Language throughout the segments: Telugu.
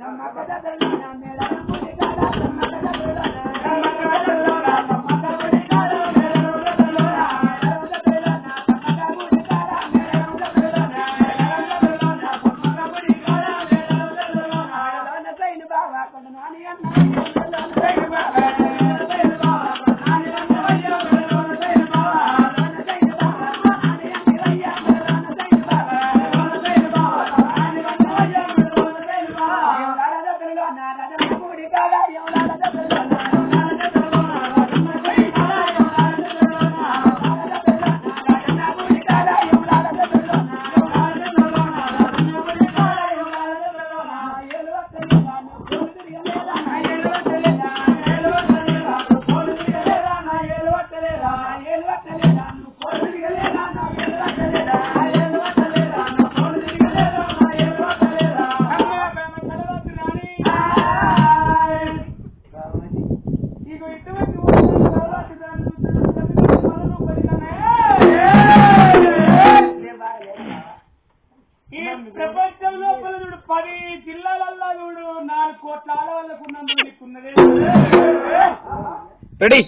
Ramma kada dalana, me ramma. la la la la ఈ ప్రపంచం లోపల చూడు పది జిల్లాలల్లో చూడు నాలుగు కోట్ల ఆడవాళ్ళకు ఉన్నదే రెడీ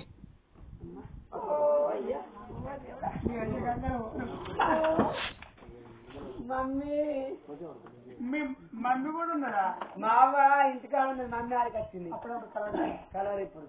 మమ్మీ. మీ మమ్మీ కూడా ఉన్నదా? మావ ఇంటికా ఉన్నది మమ్మీ ఆడికి వచ్చింది. అప్పుడప్పుడు కలవరి ఇప్పుడు?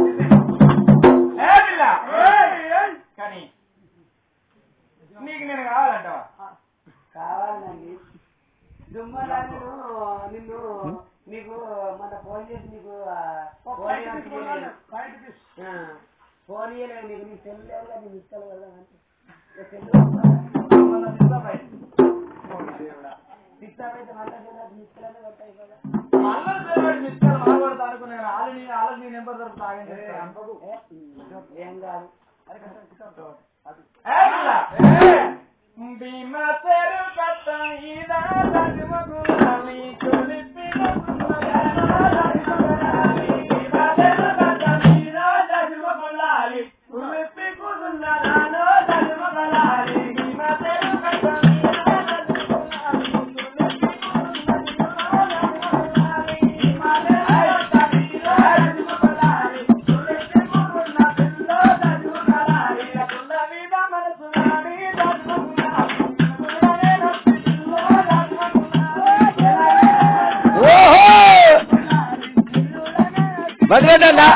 దుమ్మలా నేను నిన్ను నీకు మన ఫోన్ చేసి నీకు ఫోన్ ఇయ్యలేదు నీకు నీ సెల్ లేదు కదా నీకు ఇస్తాను కదా ఏ, కాదు. ఏ? बीमा तेरे बताई राजमगु வருவேண்டாண்டா